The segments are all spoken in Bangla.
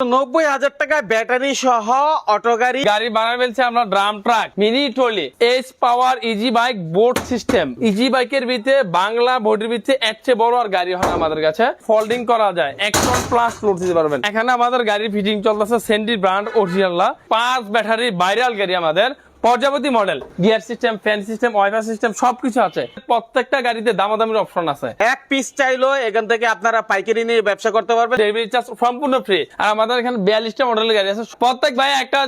নব্বই হাজার টাকায় ব্যাটারি সহ অটো গাড়ি গাড়ি বানা ফেলছে আমরা drum truck, mini trolley S power easy bike board system easy বাইকের ভিতরে বাংলা বোর্ডের ভিতরে এর চেয়ে বড় আর গাড়ি হয় আমাদের কাছে। ফোল্ডিং করা যায় একশন প্লাস লোড দিতে পারবেন। এখানে আমাদের গাড়ির ফিটিং চলতেছে সেন্ডি ব্র্যান্ড অরিজিনাল পাঁচ ব্যাটারি ভাইরাল গাড়ি আমাদের। পর্যাবতী model gear system fan system WiFi system সবকিছু আছে। প্রত্যেকটা গাড়িতে দামাদামির অপশন আছে। এক পিস চাইলো এখান থেকে আপনারা পাইকারি নিয়ে ব্যবসা করতে পারবেন। ডেলিভারি চার্জ সম্পূর্ণ ফ্রি আর আমাদের এখানে বিয়াল্লিশটা মডেলের গাড়ি আছে। প্রত্যেক ভাই একটা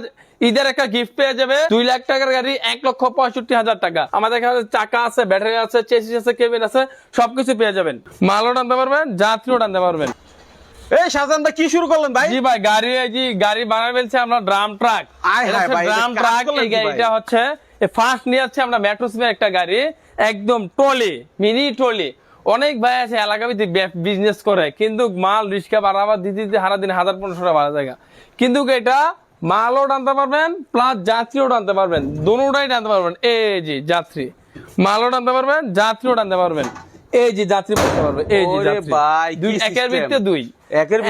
ঈদের একটা গিফট পেয়ে যাবে। দুই লাখ টাকার গাড়ি এক লক্ষ পঁয়ষট্টি হাজার টাকা। আমাদের এখানে চাকা আছে ব্যাটারি আছে চেসিস আছে কেবিন আছে সবকিছু পেয়ে যাবেন। মালও টানতে পারবেন যাত্রীও টানতে পারবেন। এই ভাই কি শুরু করলেন ভাই? জি ভাই গাড়ি গাড়ি বানায় ফেলছে আমরা ড্রাম ট্রাক। আয় ভাই, এটা ড্রাম ট্রাক এই গাড়িটা হচ্ছে ফার্স্ট নিয়ে যাচ্ছে আমরা মেট্রো একটা গাড়ি একদম মিনি অনেক ভাই আছে এলাকা ভিত্তিক বিজনেস করে কিন্তু মাল রিক্সা বাড়াবার দিতে দিতে হারা দিন হাজার পনেরোশো টাকা বাড়া জায়গা। কিন্তু এটা মালও টানতে পারবেন প্লাস যাত্রীও টানতে পারবেন দুটাই টানতে পারবেন। এই যে যাত্রী মালও টানতে পারবেন যাত্রীও টানতে পারবেন। এই যে যাত্রী টানতে পারবেন এই যে যাত্রী। ভাই, দুই একের? ভিত্তিতে দুই। একের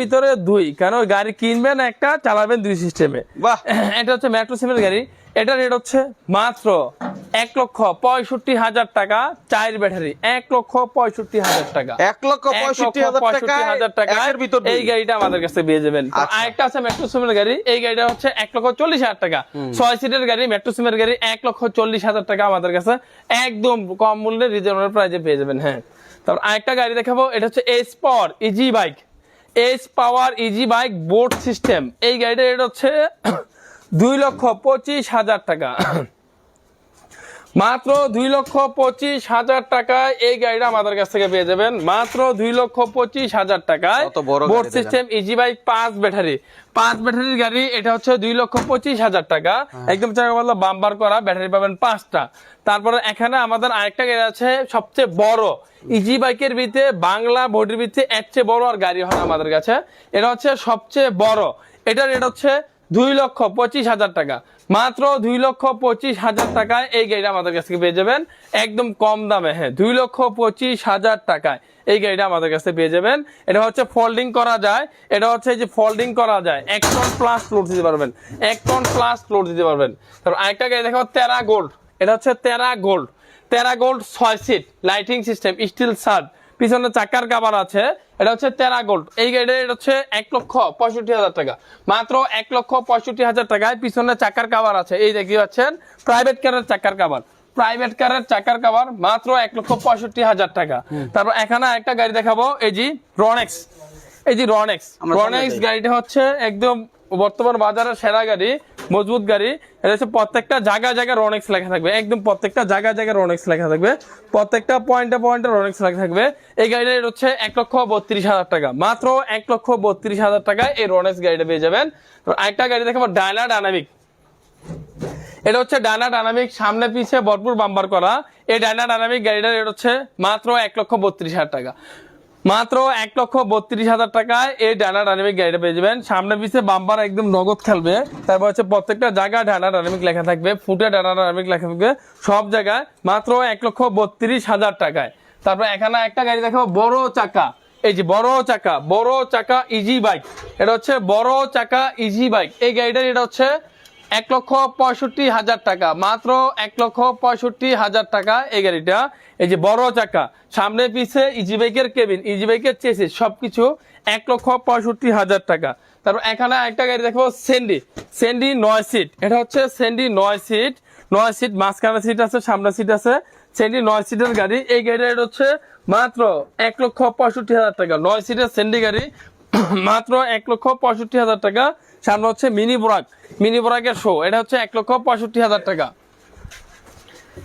ভিতর দুই। কেন? গাড়ি কিনবেন একটা চালাবেন দুই সিস্টেমে বাহ! এটা হচ্ছে মেট্রো সিমের গাড়ি। এটা রেট হচ্ছে মাত্র এক লক্ষ পঁয়ষট্টি হাজার টাকা চার ব্যাটারি এক লক্ষ পঁয়ষট্টি হাজার টাকা। এক লক্ষ পঁয়ষট্টি হাজার টাকা। এই গাড়িটা আমাদের কাছে পেয়ে যাবেন। আরেকটা আছে মেট্রো সিমের গাড়ি। এই গাড়িটা হচ্ছে এক লক্ষ চল্লিশ হাজার টাকা। ছয় সিটের গাড়ি মেট্রো সিমের গাড়ি এক লক্ষ চল্লিশ হাজার টাকা আমাদের কাছে একদম কম মূল্যে রিজনেবল প্রাইসে পেয়ে যাবেন হ্যাঁ। তারপর আরেকটা গাড়ি দেখাবো এটা হচ্ছে S power easy bike S power easy bike board system এই গাড়িটা রেট হচ্ছে দুই লক্ষ পঁচিশ হাজার টাকা। মাত্র দুই লক্ষ পঁচিশ হাজার টাকায় এই গাড়িটা আমাদের কাছ থেকে পেয়ে যাবেন। মাত্র দুই লক্ষ পঁচিশ হাজার টাকায়। বোর্ড। সিস্টেম ইজি বাইক পাঁচ ব্যাটারি। পাঁচ ব্যাটারির গাড়ি এটা হচ্ছে দুই লক্ষ পঁচিশ হাজার টাকা। হ্যাঁ। একদম চাকা বলল বাম্বার করা ব্যাটারি পাবেন পাঁচটা। তারপরে এখানে আমাদের আরেকটা গাড়ি আছে সবচেয়ে বড়। ইজি বাইকের ভিতরে বাংলা বডির ভিতরে এর চেয়ে বড় আর গাড়ি হয় আমাদের কাছে। এটা হচ্ছে সবচেয়ে বড়। এটা রেট হচ্ছে দুই লক্ষ পঁচিশ হাজার টাকা। মাত্র দুই লক্ষ পঁচিশ হাজার টাকায় এই গাড়িটা আমাদের কাছ থেকে পেয়ে যাবেন। একদম কম দামে হ্যাঁ দুই লক্ষ পঁচিশ হাজার টাকায় এই গাড়িটা আমাদের কাছে পেয়ে যাবেন। এটা হচ্ছে ফোল্ডিং করা যায়। এটা হচ্ছে যে ফোল্ডিং করা যায়। এক টন প্লাস লোড দিতে পারবেন। এক টন প্লাস লোড দিতে পারবেন। তারপর আরেকটা গাড়ি দেখো তেরা গোল্ড এটা হচ্ছে তেরা গোল্ড তেরা গোল্ড ছয় সিট লাইটিং সিস্টেম স্টিল সার্ট পিছনে চাকার কাবার আছে। এটা হচ্ছে তেরা গোল্ড এই এটা হচ্ছে এক লক্ষ পঁয়ষট্টি হাজার টাকা। মাত্র এক লক্ষ পঁয়ষট্টি হাজার টাকায় পিছনে চাকার কাবার আছে। এই দেখতে পাচ্ছেন প্রাইভেট কারের চাকার কাবার প্রাইভেট কারের চাকার কাবার মাত্র এক লক্ষ পঁয়ষট্টি হাজার টাকা। তারপর এখানে একটা গাড়ি দেখাবো এই যে রনেক্স এই যে রনেক্স রনেক্স গাড়িটা হচ্ছে একদম বর্তমান বাজারের সেরা গাড়ি। মজবুত গাড়ি। এটা হচ্ছে প্রত্যেকটা জায়গা জায়গায় রনেক্স লেখা থাকবে। একদম প্রত্যেকটা জায়গা জায়গায় রনেক্স লেখা থাকবে। প্রত্যেকটা পয়েন্টে পয়েন্টে রনেক্স লেখা থাকবে। এই গাড়িটা হচ্ছে এক লক্ষ বত্রিশ হাজার টাকা। মাত্র এক লক্ষ বত্রিশ হাজার টাকায় এই রনেক্স গাড়িটা পেয়ে যাবেন। আরেকটা গাড়ি দেখাবো ডায়না ডায়নামিক এটা হচ্ছে ডানা ডায়নামিক সামনে পিছে ভরপুর বাম্বার করা। এই ডানা ডায়নামিক গাড়িটার এটা হচ্ছে মাত্র এক লক্ষ বত্রিশ হাজার টাকা। মাত্র এক লক্ষ বত্রিশ হাজার টাকায় এই ডানা ডায়নামিক গাড়িটা পেয়ে যাবেন। সামনে পিছে বাম্পার একদম নগদ খেলবে। তারপর হচ্ছে প্রত্যেকটা জায়গায় ডানা ডায়নামিক লেখা থাকবে। ফুটে ডানা ডায়নামিক লেখা থাকবে। সব জায়গায় মাত্র এক লক্ষ বত্রিশ হাজার টাকায়। তারপর এখানে একটা গাড়ি দেখাবো, বড় চাকা। এই যে বড় চাকা বড় চাকা ইজি বাইক এটা হচ্ছে বড় চাকা ইজি বাইক এই গাড়িটার এটা হচ্ছে এক লক্ষ পঁয়ষট্টি হাজার টাকা। মাত্র এক লক্ষ পঁয়ষট্টি হাজার টাকা এই গাড়িটা। এই যে বড় চাকা, সামনে পিছে ইজি বাইকের কেবিন ইজি বাইকের চেসিস সবকিছু এক লক্ষ পঁয়ষট্টি হাজার টাকা। তারপর এখানে একটা গাড়ি দেখো সেন্ডি সেন্ডি নয় সিট এটা হচ্ছে সেন্ডি নয় সিট নয় সিট মাঝখানে সিট আছে, সামনে সিট আছে। সেন্ডি নয় সিটের গাড়ি। এই গাড়িটা হচ্ছে মাত্র এক লক্ষ পঁয়ষট্টি হাজার টাকা। নয় সিটের সেন্ডি গাড়ি, মাত্র এক লক্ষ পঁয়ষট্টি হাজার টাকা। সামনে হচ্ছে মিনি বোরাক মিনি বোরাকের শো এটা হচ্ছে এক লক্ষ পঁয়ষট্টি হাজার টাকা।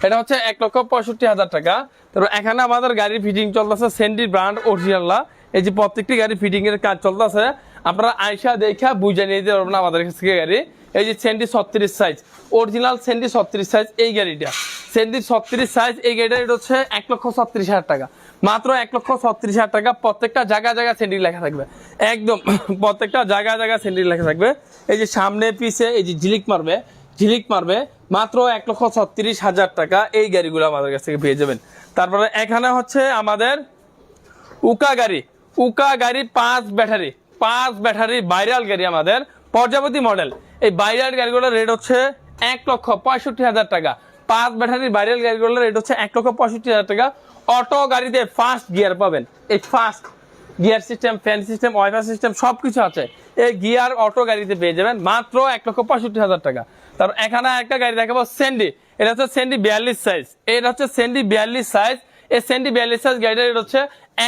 এটা হচ্ছে এক লক্ষ পঁয়ষট্টি হাজার টাকা। তারপর এখানে আমাদের গাড়ির ফিটিং চলতেছে সেন্ডি ব্র্যান্ড অরিজিনাল এই যে প্রত্যেকটি গাড়ি ফিটিং এর কাজ চলতেছে, আপনারা আয়সা দেখা বুঝে নিয়ে যেতে পারবেন আমাদের কাছ থেকে গাড়ি। এই যে সেন্ডি ছত্রিশ সাইজ অরিজিনাল সেন্ডি ছত্রিশ সাইজ এই গাড়িটা। সেন্ডি ছত্রিশ সাইজ এই গাড়িটা এটা হচ্ছে এক লক্ষ ছত্রিশ হাজার টাকা। মাত্র এক লক্ষ ছত্রিশ হাজার টাকা। প্রত্যেকটা জায়গা জায়গা সেন্ডি লেখা থাকবে। একদম প্রত্যেকটা জায়গা জায়গা সেন্ডি লেখা থাকবে। এই যে সামনে পিছে এই যে ঝিলিক মারবে ঝিলিক মারবে, মাত্র এক লক্ষ ছত্রিশ হাজার টাকা এই গাড়িগুলো আমাদের কাছ থেকে পেয়ে যাবেন। তারপরে এখানে হচ্ছে আমাদের উকা গাড়ি। উকা গাড়ি পাঁচ ব্যাটারি পাঁচ ব্যাটারি ভাইরাল গাড়ি আমাদের। প্রজাপতি মডেল। এই ভাইরাল গাড়িগুলোর রেট হচ্ছে এক লক্ষ পঁয়ষট্টি হাজার টাকা। পাঁচ ব্যাটারি ভাইরাল গাড়িগুলোর রেট হচ্ছে এক লক্ষ পঁয়ষট্টি হাজার টাকা। অটো, গাড়িতে ফার্স্ট গিয়ার পাবেন। এই first gear system fan system WiFi system সব কিছু আছে। এই গিয়ার অটো গাড়িতে পেয়ে যাবেন মাত্র এক লক্ষ পঁয়ষট্টি হাজার টাকা। তারপর এখানে একটা গাড়ি দেখাবো সেন্ডি এটা হচ্ছে সেন্ডি বিয়াল্লিশ সাইজ এটা হচ্ছে সেন্ডি বিয়াল্লিশ সাইজ এই সেন্ডি বিয়াল্লিশ সাইজ গাড়িটার রেট হচ্ছে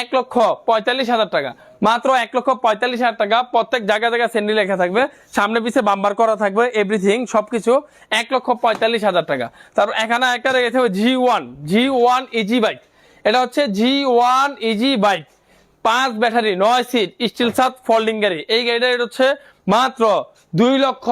এক লক্ষ পঁয়তাল্লিশ হাজার টাকা। মাত্র এক লক্ষ পঁয়তাল্লিশ হাজার টাকা প্রত্যেক জায়গায় জায়গায় সেন্ডি লেখা থাকবে। সামনে পিছিয়ে বাম্বার করা থাকবে এভরিথিং সবকিছু এক লক্ষ পঁয়তাল্লিশ হাজার টাকা। তারপর এখানে একটা রেখেছে G one G one easy bike এটা হচ্ছে জি ওয়ান ইজি বাইক পাঁচ ব্যাটারি, নয় সিট স্টিল সাত ফোল্ডিং গাড়ি। এই গাড়িটা হচ্ছে মাত্র দুই লক্ষ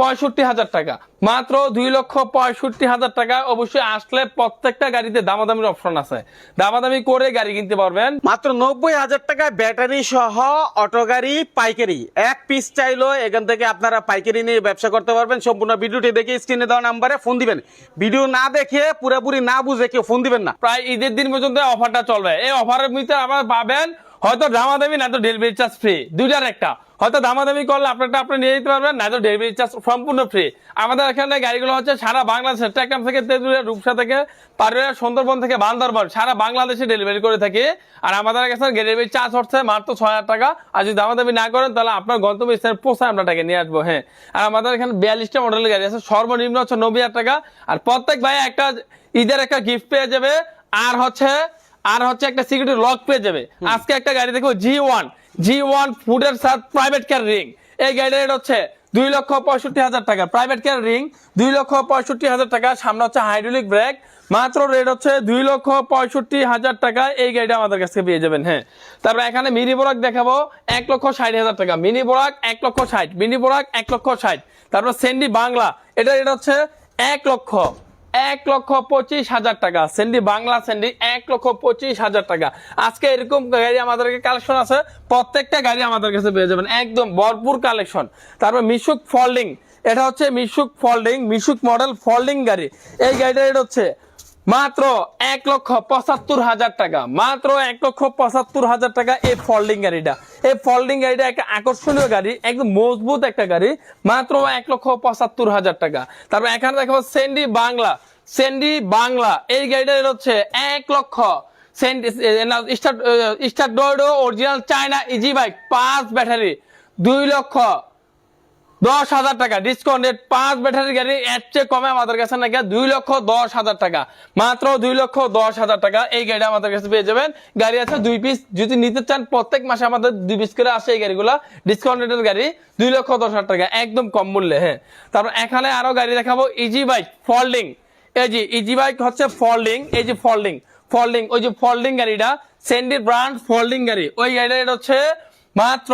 পঁয়ষট্টি হাজার টাকা। মাত্র দুই লক্ষ পঁয়ষট্টি হাজার টাকা। অবশ্যই আসলে প্রত্যেকটা গাড়িতে দামাদামির অপশন আছে। দামাদামি করে গাড়ি কিনতে পারবেন। মাত্র নব্বই হাজার টাকায় ব্যাটারি সহ অটো গাড়ি পাইকারি। এক পিস চাইলো এখান থেকে আপনারা পাইকারি নিয়ে ব্যবসা করতে পারবেন। সম্পূর্ণ ভিডিওটি দেখে স্ক্রিনে দেওয়া নাম্বারে ফোন দিবেন। ভিডিও না দেখে পুরোপুরি না বুঝে কেউ ফোন দিবেন না। প্রায় ঈদের দিন পর্যন্ত অফারটা চলবে। এই অফারের ভিতরে আপনারা পাবেন হয়তো দামাদামি না তো ডেলিভারি চার্জ ফ্রি দুইটার একটা। হয়তো দামাদামি করলে আপনারটা আপনি নিয়ে যেতে পারবেন, না তো ডেলিভারি চার্জ সম্পূর্ণ ফ্রি আমাদের এখানে গাড়িগুলো হচ্ছে সারা বাংলাদেশের টেকনাম থেকে তেঁতুলিয়া, রূপসা থেকে পারুয়া সুন্দরবন থেকে বান্দরবন, সারা বাংলাদেশে ডেলিভারি করে থাকি। আর আমাদের কাছে ডেলিভারি চার্জ হচ্ছে মাত্র ছয় হাজার টাকা। আর যদি দামাদামি না করেন, তাহলে আপনার গন্তব্য স্থানে পৌঁছায় আমরা টাকা নিয়ে আসব হ্যাঁ। আর আমাদের এখানে বিয়াল্লিশটা মডেলের গাড়ি আছে, সর্বনিম্ন হচ্ছে নব্বই হাজার টাকা। আর প্রত্যেক ভাই একটা ঈদের একটা গিফট পেয়ে যাবে। আর হচ্ছে আর হচ্ছে একটা সিকিউরিটি লক পেয়ে যাবে। আজকে একটা গাড়ি দেখো জি ওয়ান জি ওয়ান ফুডের সাথে প্রাইভেট কার রিং এই গাড়ির রেট হচ্ছে দুই লক্ষ পঁয়ষট্টি হাজার টাকা। প্রাইভেট কার রিং দুই লক্ষ পঁয়ষট্টি হাজার টাকা। সামনে হচ্ছে হাইড্রোলিক ব্রেক মাত্র রেট হচ্ছে দুই লক্ষ পঁয়ষট্টি হাজার টাকা। এই গাড়িটা আমাদের কাছে পেয়ে যাবেন হ্যাঁ। তারপর এখানে মিনি বোরাক দেখাবো এক লক্ষ ষাট হাজার টাকা। মিনি বোরাক এক লক্ষ ষাট। মিনি বোরাক এক লক্ষ ষাট। তারপর সেন্ডি বাংলা এটা রেট হচ্ছে এক লক্ষ এক লক্ষ পঁচিশ হাজার টাকা। সেন্ডি, বাংলা সেন্ডি, এক লক্ষ পঁচিশ হাজার টাকা। আজকে এরকম গাড়ি আমাদের কালেকশন আছে, প্রত্যেকটা গাড়ি আমাদের কাছে পেয়ে যাবেন। একদম ভরপুর কালেকশন তারপর মিশুক ফোল্ডিং এটা হচ্ছে Mishuk folding Mishuk model folding গাড়ি। এই গাড়িটা এটা হচ্ছে মাত্র এক লক্ষ পঁচাত্তর হাজার টাকা। মাত্র এক লক্ষ পঁচাত্তর হাজার টাকা এই ফোল্ডিং গাড়িটা। এই ফোল্ডিং গাড়িটা একটা আকর্ষণীয় গাড়ি, একদম মজবুত একটা গাড়ি, মাত্র এক লক্ষ পঁচাত্তর হাজার টাকা। তারপর এখানে দেখো সেন্ডি বাংলা সেন্ডি বাংলা এই গাড়িটা হচ্ছে এক লক্ষ। স্টার্ট ডোডো অরিজিনাল চায়না ইজি বাইক পাঁচ ব্যাটারি, দুই লক্ষ। দশ হাজার টাকা ডিসকাউন্ট রেট পাঁচ ব্যাটারি গাড়ি এর চেয়ে কমে আমাদের কাছে নাকি দুই লক্ষ দশ হাজার টাকা। মাত্র দুই লক্ষ দশ হাজার টাকা এই গাড়ি আমাদের কাছে পেয়ে যাবেন। গাড়ি আছে দুই পিস যদি নিতে চান প্রত্যেক মাসে আমাদের দুই পিস করে আসে এই গাড়িগুলো। ডিসকাউন্ট গাড়ি দুই লক্ষ দশ হাজার টাকা, একদম কম মূল্যে হ্যাঁ। তারপর এখানে আরও গাড়ি দেখাবো ইজি বাইক ফল্ডিং এই যে ইজি বাইক হচ্ছে ফল্ডিং এই যে ফল্ডিং ফল্ডিং ওই যে ফল্ডিং গাড়িটা সেন্ডির ব্র্যান্ড ফল্ডিং গাড়ি। ওই গাড়িটা হচ্ছে মাত্র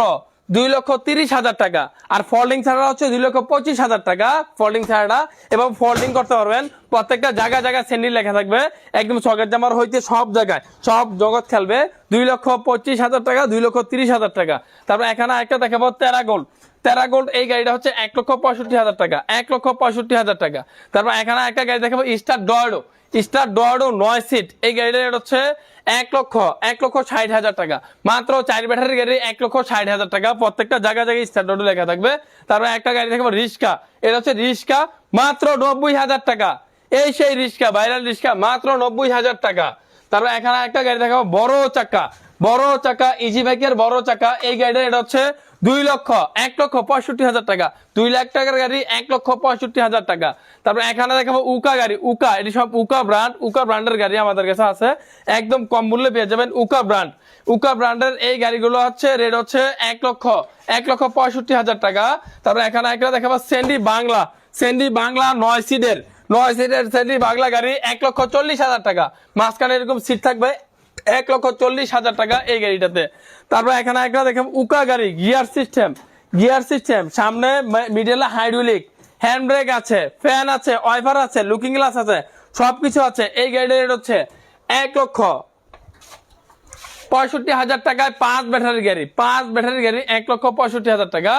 দুই লক্ষ তিরিশ হাজার টাকা। আর ফোল্ডিং ছাড়া হচ্ছে দুই লক্ষ পঁচিশ হাজার টাকা ফোল্ডিং ছাড়াটা। এবং ফোল্ডিং করতে পারবেন, প্রত্যেকটা জায়গা জায়গায় স্যান্ডেল লেখা থাকবে, একদম চকের জামার হইতে সব জায়গায়, সব জগৎ খেলবে, দুই লক্ষ পঁচিশ হাজার টাকা, দুই লক্ষ তিরিশ হাজার টাকা। তারপর এখানে একটা দেখাবো তেরা গোল্ড তেরা গোল্ড এই গাড়িটা হচ্ছে এক লক্ষ পঁয়ষট্টি হাজার টাকা, এক লক্ষ পঁয়ষট্টি হাজার টাকা। তারপর এখানে একটা গাড়ি দেখাবো স্টার ডয়েডো স্টার ডয়েডো নয় সিট। এই গাড়িটা রেট হচ্ছে এক লক্ষ এক লক্ষ ষাট হাজার টাকা। মাত্র চার ব্যাটারি গাড়ি এক লক্ষ ষাট হাজার টাকা। প্রত্যেকটা জায়গা জায়গায় স্টার ডয়েডো লেখা থাকবে। তারপর একটা গাড়ি থাকবে রিক্সা এটা হচ্ছে রিক্সা মাত্র নব্বই হাজার টাকা। এই সেই রিক্সা ভাইরাল রিক্সা মাত্র নব্বই হাজার টাকা। তারপর এখানে একটা গাড়ি দেখাবো, বড় চাকা। বড় চাকা, ইজি বাইকের বড় চাকা। এই গাড়িটা এটা হচ্ছে দুই লক্ষ, এক লক্ষ পঁয়ষট্টি হাজার টাকা। দুই লাখ টাকার গাড়ি, এক লক্ষ পঁয়ষট্টি হাজার টাকা। তারপর এখানে দেখাবো উকা গাড়ি। উকা, এটি সব উকা ব্র্যান্ড। উকা ব্র্যান্ডের গাড়ি আমাদের কাছে আছে। একদম কম মূল্যে পেয়ে যাবেন উকা ব্র্যান্ড। উকা ব্র্যান্ডের এই গাড়িগুলো হচ্ছে, রেট হচ্ছে এক লক্ষ এক লক্ষ পঁয়ষট্টি হাজার টাকা। তারপর এখানে একটা দেখাবো সেন্ডি বাংলা সেন্ডি বাংলা নয় সিটের নয় সিটের সেন্ডি বাংলা গাড়ি এক লক্ষ চল্লিশ হাজার টাকা। মাঝখানে এরকম সিট থাকবে, এক লক্ষ চল্লিশ হাজার টাকা এই গাড়িটাতে। তারপর এখানে একটা দেখেন উকা গাড়ি, গিয়ার সিস্টেম। গিয়ার সিস্টেম, সামনে মিডলে হাইড্রোলিক হ্যান্ড ব্রেক আছে ফ্যান আছে ওয়াইফার আছে লুকিং গ্লাস আছে, সবকিছু আছে। এই গাড়ির রেট হচ্ছে এক লক্ষ পঁয়ষট্টি হাজার টাকায় পাঁচ ব্যাটারি গাড়ি। পাঁচ ব্যাটারি গাড়ি এক লক্ষ পঁয়ষট্টি হাজার টাকা।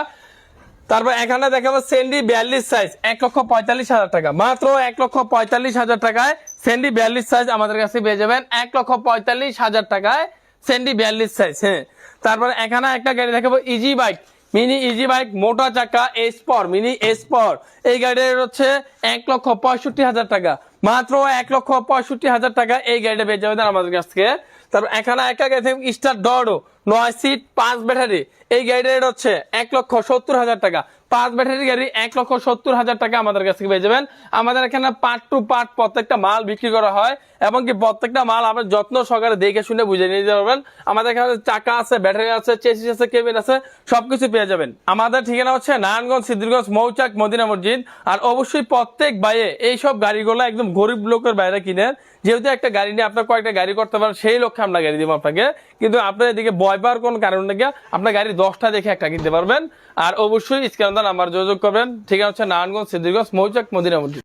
তারপর এখানে দেখাবো সেন্ডি বিয়াল্লিশ সাইজ এক লক্ষ পঁয়তাল্লিশ হাজার টাকা। মাত্র এক লক্ষ পঁয়তাল্লিশ হাজার টাকায় সেন্ডি বিয়াল্লিশ সাইজ আমাদের কাছে পেয়ে যাবেন। এক লক্ষ পঁয়তাল্লিশ হাজার টাকায় সেন্ডি বিয়াল্লিশ সাইজ হ্যাঁ। তারপরে এখানে একটা গাড়ি দেখাবো easy bike mini easy bike মোটা চাকা এসপর মিনি এসপর এই গাড়ির হচ্ছে এক লক্ষ পঁয়ষট্টি হাজার টাকা। মাত্র এক লক্ষ পঁয়ষট্টি হাজার টাকা এই গাড়িটা পেয়ে যাবেন আমাদের কাছ থেকে। তারপর এখানে একটা গাড়ি থাকবে স্টার ডরো নয় সিট পাঁচ ব্যাটারি এই গাড়ির হচ্ছে এক লক্ষ সত্তর হাজার টাকা। পাঁচ ব্যাটারি গাড়ি এক লক্ষ সত্তর হাজার টাকা আমাদের কাছ থেকে পেয়ে যাবেন। আমাদের এখানে পার্ট টু পার্ট প্রত্যেকটা মাল বিক্রি করা হয়। এবং কি প্রত্যেকটা মাল আপনার যত্ন সহকারে দেখে শুনে বুঝে নিয়ে যেতে পারবেন। আমাদের এখানে চাকা আছে, ব্যাটারি আছে, চেসিস আছে, কেবিন আছে, সবকিছু পেয়ে যাবেন। আমাদের ঠিকানা হচ্ছে নারায়ণগঞ্জ, সিদ্ধিরগঞ্জ, মৌচাক, মদিনা মসজিদ। আর অবশ্যই প্রত্যেক বাইয়ে এইসব গাড়িগুলো একদম গরিব লোকের বাইরে কিনেন যেহেতু একটা গাড়ি নিয়ে আপনার কয়েকটা গাড়ি করতে পারেন, সেই লক্ষ্যে আমরা গাড়ি দিব আপনাকে। কিন্তু আপনার এদিকে ভয় পাওয়ার কোনো কারণ নেই, আপনার গাড়ি দশটা দেখে একটা কিনতে পারবেন। আর অবশ্যই স্ক্যান আমার যোগাযোগ করবেন। ঠিকানা হচ্ছে নারায়ণগঞ্জ, সিদ্ধিরগঞ্জ, মৌচাক, মদিনা মসজিদ।